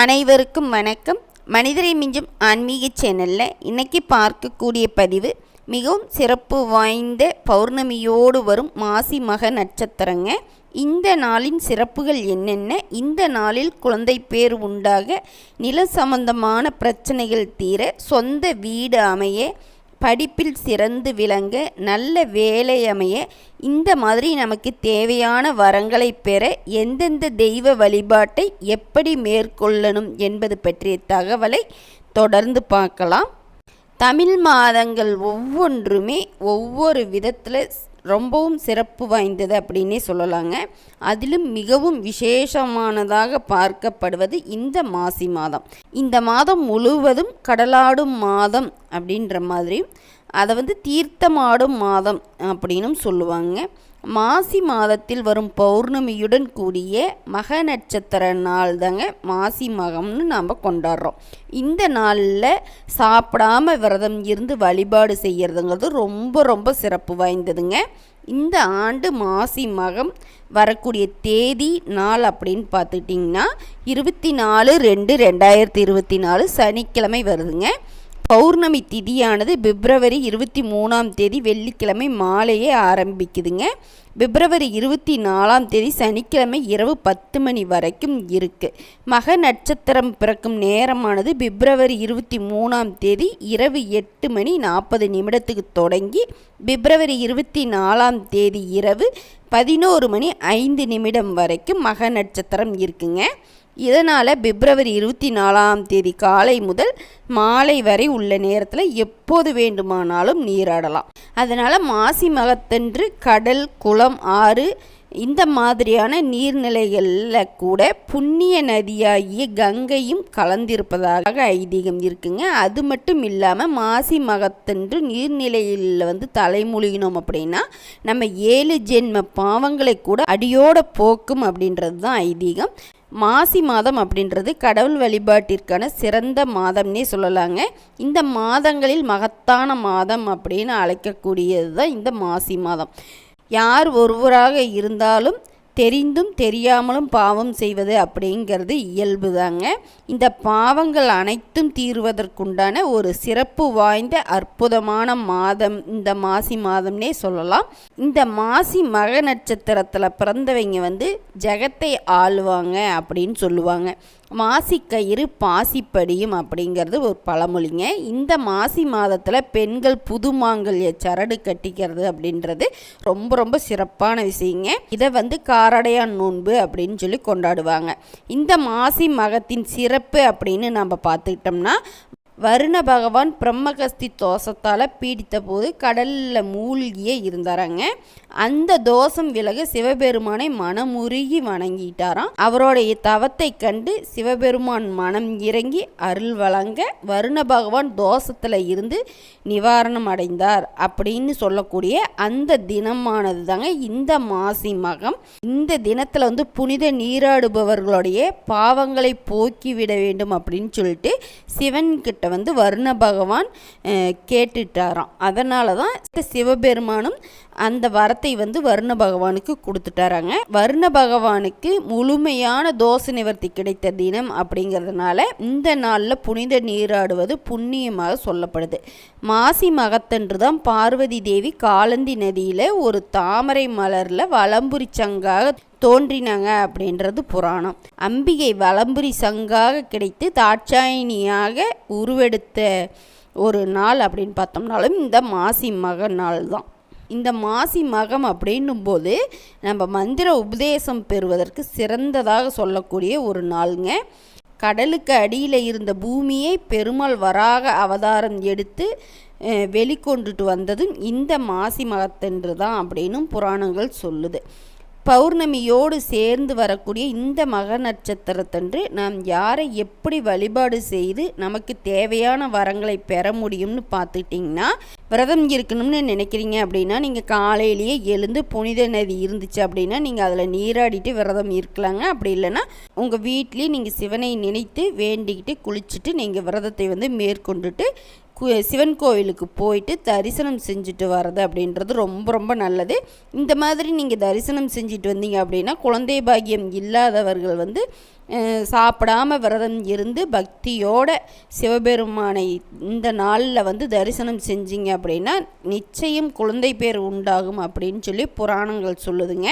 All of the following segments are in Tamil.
அனைவருக்கும் வணக்கம். மனிதரை மிஞ்சும் ஆன்மீக சேனலில் இன்றைக்கி பார்க்கக்கூடிய பதிவு மிகவும் சிறப்பு வாய்ந்த பௌர்ணமியோடு வரும் மாசி மக நட்சத்திரங்க. இந்த நாளின் சிறப்புகள் என்னென்ன? இந்த நாளில் குழந்தை பேர் உண்டாக நில சம்பந்தமான பிரச்சனைகள் தீர சொந்த வீடு அமைய படிப்பில் சிறந்து விளங்க நல்ல வேலையமைய இந்த மாதிரி நமக்கு தேவையான வரங்களை பெற எந்தெந்த தெய்வ வழிபாட்டை எப்படி மேற்கொள்ளணும் என்பது பற்றிய தகவலை தொடர்ந்து பார்க்கலாம். தமிழ் மாதங்கள் ஒவ்வொன்றுமே ஒவ்வொரு விதத்தில் ரொம்பவும் சிறப்பு வாய்ந்தது அப்படின்னே சொல்லலாங்க. அதிலும் மிகவும் விசேஷமானதாக பார்க்கப்படுவது இந்த மாசி மாதம். இந்த மாதம் முழுவதும் கடலாடும் மாதம் அப்படின்ற மாதிரி அதை வந்து தீர்த்தமாடும் மாதம் அப்படின்னும் சொல்லுவாங்க. மாசி மாதத்தில் வரும் பௌர்ணமியுடன் கூடிய மக நட்சத்திர நாள் தாங்க மாசி மகம்னு நாம் கொண்டாடுறோம். இந்த நாளில் சாப்பிடாம விரதம் இருந்து வழிபாடு செய்கிறதுங்கிறது ரொம்ப ரொம்ப சிறப்பு வாய்ந்ததுங்க. இந்த ஆண்டு மாசி மகம் வரக்கூடிய தேதி நாள் அப்படின்னு பார்த்துட்டிங்கன்னா இருபத்தி நாலு ரெண்டு ரெண்டாயிரத்தி இருபத்தி நாலு சனிக்கிழமை வருதுங்க. பௌர்ணமி திதியானது பிப்ரவரி இருபத்தி மூணாம் தேதி வெள்ளிக்கிழமை மாலையே ஆரம்பிக்குதுங்க. பிப்ரவரி இருபத்தி நாலாம் தேதி சனிக்கிழமை இரவு பத்து மணி வரைக்கும் இருக்குது மக நட்சத்திரம் பிறக்கும் நேரமானது பிப்ரவரி இருபத்தி மூணாம் தேதி இரவு எட்டு மணி நாற்பது நிமிடத்துக்கு தொடங்கி பிப்ரவரி இருபத்தி நாலாம் தேதி இரவு பதினோரு மணி ஐந்து நிமிடம் வரைக்கும் மக நட்சத்திரம் இருக்குங்க. இதனால் பிப்ரவரி இருபத்தி நாலாம் தேதி காலை முதல் மாலை வரை உள்ள நேரத்தில் எப்போது வேண்டுமானாலும் நீராடலாம். அதனால் மாசி மகத்தன்று கடல் குளம் ஆறு இந்த மாதிரியான நீர்நிலைகளில் கூட புண்ணிய நதியாகிய கங்கையும் கலந்திருப்பதாக ஐதீகம் இருக்குங்க. அது மட்டும் இல்லாமல் மாசி மகத்தன்று நீர்நிலையில் வந்து தலைமொழிகினோம் அப்படின்னா நம்ம ஏழு ஜென்ம பாவங்களை கூட அடியோட போக்கும் அப்படின்றது தான் ஐதீகம். மாசி மாதம் அப்படின்றது கடவுள் வழிபாட்டிற்கான சிறந்த மாதம்னே சொல்லலாங்க. இந்த மாதங்களில் மகத்தான மாதம் அப்படின்னு அழைக்கக்கூடியது தான் இந்த மாசி மாதம். யார் ஒருவராக இருந்தாலும் தெரிந்தும் தெரியாமலும் பாவம் செய்வது அப்படிங்கிறது இயல்பு தாங்க. இந்த பாவங்கள் அனைத்தும் தீர்வதற்குண்டான ஒரு சிறப்பு வாய்ந்த அற்புதமான மாதம் இந்த மாசி மாதம்னே சொல்லலாம். இந்த மாசி மக நட்சத்திரத்தில் பிறந்தவங்க வந்து ஜெகத்தை ஆளுவாங்க அப்படின்னு சொல்லுவாங்க. மாசி கயிறு பாசிப்படியும் அப்படிங்கிறது ஒரு பழமொழிங்க. இந்த மாசி மாதத்தில் பெண்கள் புது மாங்கல்ய சரடு கட்டிக்கிறது அப்படின்றது ரொம்ப ரொம்ப சிறப்பான விஷயங்க. இதை வந்து காரடையான் நோன்பு அப்படின்னு சொல்லி கொண்டாடுவாங்க. இந்த மாசி மகத்தின் சிறப்பு அப்படின்னு நம்ம பார்த்துக்கிட்டோம்னா வருண பகவான் பிரம்மகஸ்தி தோஷத்தால் பீடித்த போது கடலில் மூழ்கியே இருந்தாராங்க. அந்த தோஷம் விலக சிவபெருமானை மனமுருகி வணங்கிட்டாராம். அவருடைய தவத்தை கண்டு சிவபெருமான் மனம் இறங்கி அருள் வழங்க வருண பகவான் தோஷத்தில் இருந்து நிவாரணம் அடைந்தார் அப்படின்னு சொல்லக்கூடிய அந்த தினமானது தாங்க இந்த மாசி மகம். இந்த தினத்தில் வந்து புனித நீராடுபவர்களுடைய பாவங்களை போக்கிவிட வேண்டும் அப்படின்னு சொல்லிட்டு சிவன் கிட்ட வந்து வருண பகவான் கேட்டுட்டாராம். அதனால தான் சிவபெருமானும் அந்த வரத்தை வந்து வருண பகவானுக்கு கொடுத்துட்டாராங்க. வருண பகவானுக்கு முழுமையான தோச நிவர்த்தி கிடைத்த தினம் அப்படிங்கிறதுனால இந்த நாளில் புனித நீராடுவது புண்ணியமாக சொல்லப்படுது. மாசி மகத்தன்று தான் பார்வதி தேவி காலந்தி நதியில் ஒரு தாமரை மலரில் வலம்புரி சங்காக தோன்றினாங்க அப்படின்றது புராணம். அம்பிகை வலம்புரி சங்காக கிடைத்து தாட்சாயினியாக உருவெடுத்த ஒரு நாள் அப்படின்னு பார்த்தோம்னாலும் இந்த மாசி மக நாள் தான். இந்த மாசி மகம் அப்படின்னும் போது நம்ம மந்திர உபதேசம் பெறுவதற்கு சிறந்ததாக சொல்லக்கூடிய ஒரு நாளுங்க. கடலுக்கு அடியில் இருந்த பூமியை பெருமாள் வராக அவதாரம் எடுத்து வெளிக்கொண்டுட்டு வந்ததும் இந்த மாசி மகத்தன்று தான் அப்படின்னும் புராணங்கள் சொல்லுது. பௌர்ணமியோடு சேர்ந்து வரக்கூடிய இந்த மக நட்சத்திரத்தன்று நாம் யாரை எப்படி வழிபாடு செய்து நமக்கு தேவையான வரங்களை பெற முடியும்னு பார்த்துக்கிட்டிங்கன்னா விரதம் இருக்கணும்னு நினைக்கிறீங்க அப்படின்னா நீங்கள் காலையிலேயே எழுந்து புனித நதி இருந்துச்சு அப்படின்னா நீங்கள் அதில் நீராடிட்டு விரதம் இருக்கலாங்க. அப்படி இல்லைன்னா உங்கள் வீட்லேயே நீங்கள் சிவனை நினைத்து வேண்டிக்கிட்டு குளிச்சுட்டு நீங்கள் விரதத்தை வந்து மேற்கொண்டுட்டு சிவன் கோவிலுக்கு போயிட்டு தரிசனம் செஞ்சுட்டு வர்றது அப்படின்றது ரொம்ப ரொம்ப நல்லது. இந்த மாதிரி நீங்கள் தரிசனம் செஞ்சுட்டு வந்தீங்க அப்படின்னா குழந்தை பாக்கியம் இல்லாதவர்கள் வந்து சாப்பிடாம விரதம் இருந்து பக்தியோட சிவபெருமானை இந்த நாளில் வந்து தரிசனம் செஞ்சீங்க அப்படின்னா நிச்சயம் குழந்தை பேர் உண்டாகும் அப்படின்னு சொல்லி புராணங்கள் சொல்லுதுங்க.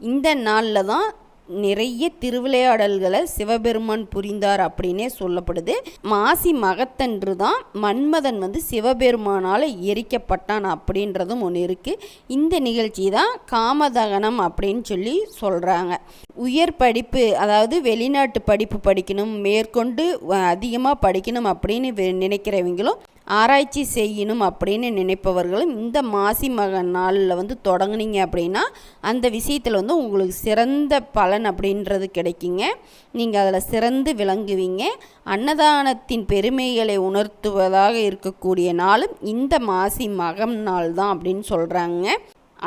இந்த நாளில் தான் நிறைய திருவிளையாடல்களை சிவபெருமான் புரிந்தார் அப்படின்னே சொல்லப்படுது. மாசி மகத்தன்று தான் மன்மதன் வந்து சிவபெருமானால் எரிக்கப்பட்டான் அப்படின்றதும் ஒன்று இருக்குது இந்த நிகழ்ச்சி தான் காமதகனம் அப்படின்னு சொல்லி சொல்கிறாங்க உயர் படிப்பு அதாவது வெளிநாட்டு படிப்பு படிக்கணும் மேற்கொண்டு அதிகமாக படிக்கணும் அப்படின்னு நினைக்கிறவங்களும் ஆராய்ச்சி செய்யணும் அப்படின்னு நினைப்பவர்களும் இந்த மாசி மக நாளில் வந்து தொடங்குனீங்க அப்படின்னா அந்த விஷயத்தில் வந்து உங்களுக்கு சிறந்த பலன் அப்படின்றது கிடைக்குங்க. நீங்கள் அதில் சிறந்து விளங்குவீங்க. அன்னதானத்தின் பெருமைகளை உணர்த்துவதாக இருக்கக்கூடிய நாளும் இந்த மாசி மகம் நாள் தான் அப்படின்னு சொல்கிறாங்க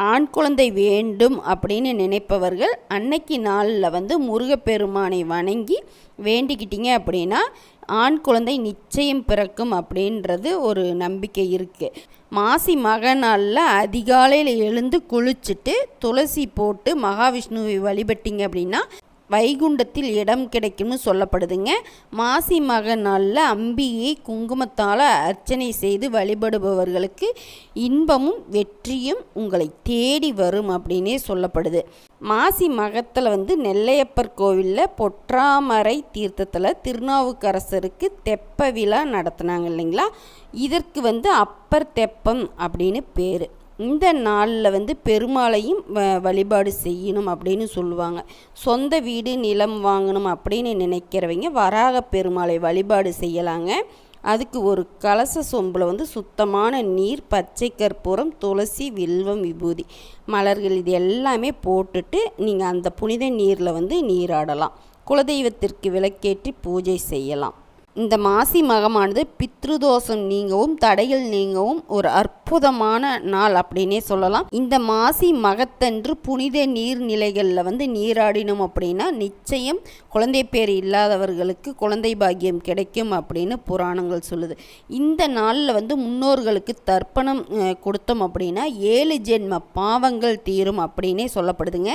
ஆண் குழந்தை வேண்டும் அப்படின்னு நினைப்பவர்கள் அன்னைக்கு நாளில் வந்து முருகப்பெருமானை வணங்கி வேண்டிக்கிட்டீங்க அப்படின்னா ஆண் குழந்தை நிச்சயம் பிறக்கும் அப்படின்றது ஒரு நம்பிக்கை இருக்குது மாசி மக நாளில் அதிகாலையில் எழுந்து குளிச்சுட்டு துளசி போட்டு மகாவிஷ்ணுவை வழிபட்டீங்க அப்படின்னா வைகுண்டத்தில் இடம் கிடைக்கும்னு சொல்லப்படுதுங்க. மாசி மக நாளில் அம்பியை குங்குமத்தால் அர்ச்சனை செய்து வழிபடுபவர்களுக்கு இன்பமும் வெற்றியும் உங்களை தேடி வரும் அப்படின்னே சொல்லப்படுது. மாசி மகத்தில் வந்து நெல்லையப்பர் கோவிலில் பொற்றாமரை தீர்த்தத்தில் திருநாவுக்கரசருக்கு தெப்ப விழா நடத்துனாங்க இல்லைங்களா? இதற்கு வந்து அப்பர் தெப்பம் அப்படின்னு பேர். இந்த நாளில் வந்து பெருமாளையும் வ- வழிபாடு செய்யணும் அப்படின்னு சொல்லுவாங்க. சொந்த வீடு நிலம் வாங்கணும் அப்படின்னு நினைக்கிறவங்க வராக பெருமாளை வழிபாடு செய்யலாங்க. அதுக்கு ஒரு கலச சொம்பில் வந்து சுத்தமான நீர் பச்சை கற்பூரம் துளசி வில்வம் விபூதி மலர்கள் இது எல்லாமே போட்டுட்டு நீங்கள் அந்த புனித நீரில் வந்து நீராடலாம். குலதெய்வத்திற்கு விளக்கேற்றி பூஜை செய்யலாம். இந்த மாசி மகமானது பித்ருதோஷம் நீங்கவும் தடைகள் நீங்கவும் ஒரு அற்புதமான நாள் அப்படின்னே சொல்லலாம். இந்த மாசி மகத்தன்று புனித நீர்நிலைகளில் வந்து நீராடினோம் அப்படின்னா நிச்சயம் குழந்தை பேர் இல்லாதவர்களுக்கு குழந்தை பாக்கியம் கிடைக்கும் அப்படின்னு புராணங்கள் சொல்லுது. இந்த நாளில் வந்து முன்னோர்களுக்கு தர்ப்பணம் கொடுத்தோம் அப்படின்னா ஏழு ஜென்ம பாவங்கள் தீரும் அப்படின்னே சொல்லப்படுதுங்க.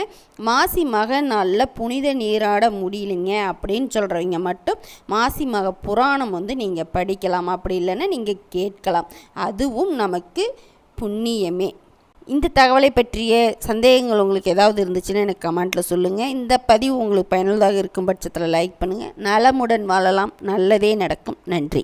மாசி மக நாளில் புனித நீராட முடியலைங்க அப்படின்னு சொல்கிறவங்க மட்டும் மாசி மக புராணம் வந்து நீங்கள் படிக்கலாம் அப்படி இல்லைன்னா நீங்கள் கேட்கலாம். அதுவும் நமக்கு புண்ணியமே. இந்த தகவலை பற்றிய சந்தேகங்கள் உங்களுக்கு ஏதாவது இருந்துச்சுன்னா எனக்கு கமெண்ட்டில் சொல்லுங்கள் இந்த பதிவு உங்களுக்கு பயனுள்ளதாக இருக்கும் பட்சத்தில் லைக் பண்ணுங்கள் நலமுடன் வாழலாம். நல்லதே நடக்கும். நன்றி.